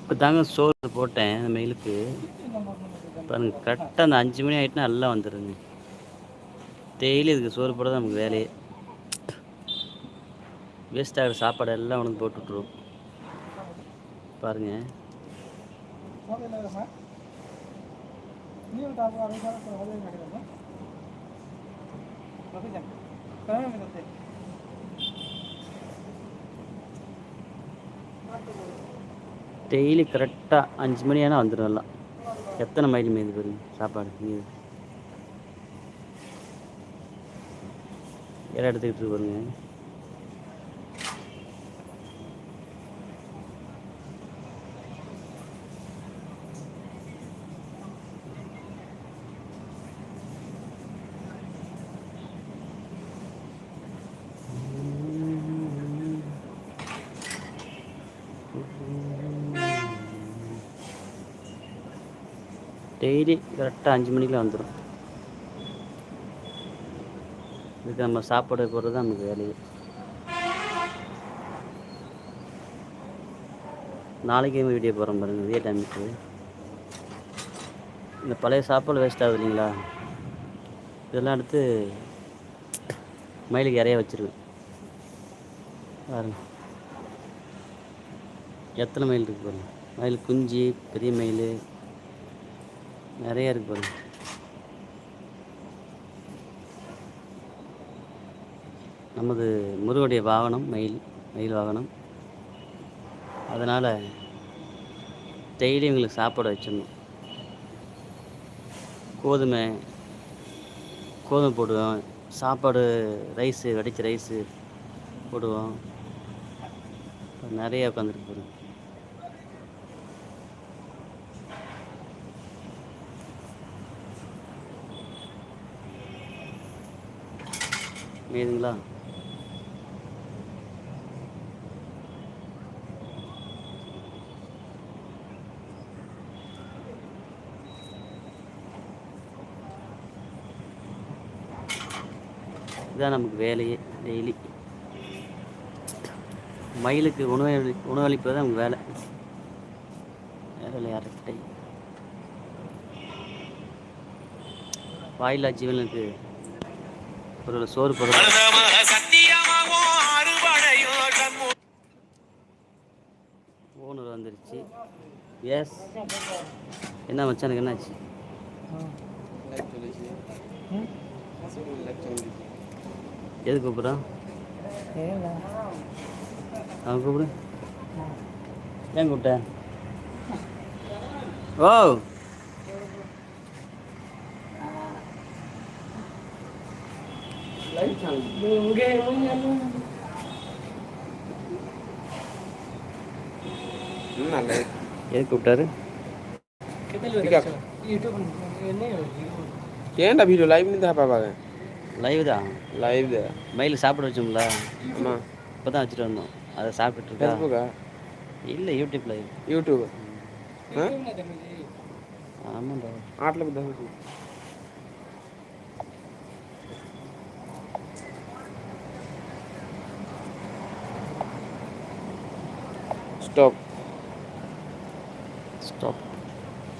இப்போ தாங்க சோறு போட்டேன் அந்த மெயிலுக்கு பாருங்க கரெக்டாக அந்த அஞ்சு மணி ஆகிட்டுனா எல்லாம் வந்துடுங்க டெய்லி இதுக்கு சோறு போட தான் நமக்கு வேலையே வேஸ்ட் ஆகிற சாப்பாடு எல்லாம் உனக்கு போட்டு விட்ருவோம் பாருங்க டெய்லி கரெக்டாக அஞ்சு மணி ஆனால் வந்துடும் எல்லாம் எத்தனை மைல் மீது பாருங்க சாப்பாடு மீது? இடம் எடுத்துக்கிட்டு பாருங்க. டெய்லி கரெக்டாக அஞ்சு மணிக்கெலாம் வந்துடும் இதுக்கு நம்ம சாப்பாடு போடுறது தான் நமக்கு வேலையே. நாளைக்கு வீடியோ போகிறோம் பாருங்கள் இதே டைமுக்கு இந்த பழைய சாப்பாடு வேஸ்ட் ஆகுது இல்லைங்களா? இதெல்லாம் எடுத்து மயிலுக்கு இறைய வச்சிருவேன். பாருங்க. எத்தனை மயில் இருக்குது பாருங்கள் மயில் குஞ்சு பெரிய மயில் நிறைய இருக்கு பாருங்க. நமது முருகனுடைய வாகனம் மயில் மயில் வாகனம். அதனால் டெய்லி எங்களுக்கு சாப்பாடு வச்சிடணும். கோதுமை கோதுமை போடுவோம். சாப்பாடு ரைஸு வடித்த ரைஸு போடுவோம். நிறைய உட்காந்துருக்கு பாருங்க. மேதுங்களா? இதுதான் நமக்கு வேலையே டெய்லி மயிலுக்கு உணவு உணவளிப்பது தான் நமக்கு வேலை. வேலை அரட்டை வாயில்லா ஜீவனுக்கு ஒரு சோறு ஓனர் வந்துருச்சு. எஸ் என்ன மச்சானுக்கு என்னாச்சு? எது கூப்பிட்றான்? அவன் கூப்பிடு. ஏன் கூப்பிட்ட? ஓ! கூப்பிட்டாரு? ஏன்டா வீடியோ லைவ் தான் பார்ப்பாங்க லைவ் தான். லைவ் தான். மயில் சாப்பிட வச்சோம்ல. ஆமாம் இப்போ தான் வச்சுட்டு வந்தோம். அதை சாப்பிட்டு இருக்கா? இல்லை யூடியூப் லைவ் யூடியூப் ஆமாண்டா. ஆட்டில் stop. Stop.